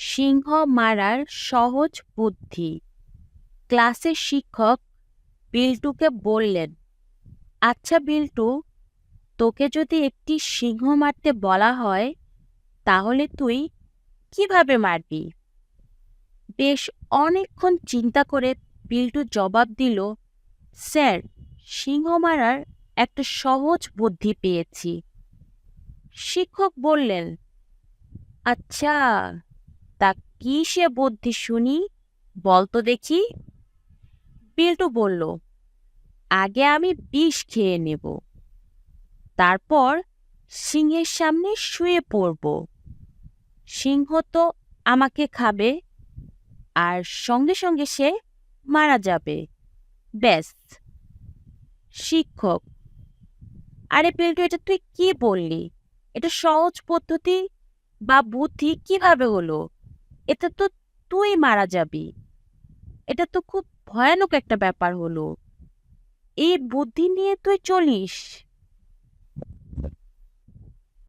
সিংহ মারার সহজ বুদ্ধি। ক্লাসের শিক্ষক বিল্টুকে বললেন আচ্ছা বিল্টু, তোকে যদি একটি সিংহ মারতে বলা হয়, তাহলে তুই কীভাবে মারবি? বেশ অনেকক্ষণ চিন্তা করে বিল্টু জবাব দিল, স্যার, সিংহ মারার একটা সহজ বুদ্ধি পেয়েছি। শিক্ষক বললেন আচ্ছা তা কি সে বুদ্ধি শুনি? বল তো দেখি। বিল্টু বলল, আগে আমি বিষ খেয়ে নেব, তারপর সিংহের সামনে শুয়ে পড়ব। সিংহ তো আমাকে খাবে, আর সঙ্গে সঙ্গে সে মারা যাবে। ব্যাস। শিক্ষক, আরে বিল্টু, এটা তুই কি বললি? এটা সহজ পদ্ধতি বা বুদ্ধি কীভাবে হলো? এটা তো তুই মারা যাবি। এটা তো খুব ভয়ানক একটা ব্যাপার হলো। এই বুদ্ধি নিয়ে তুই চলিস।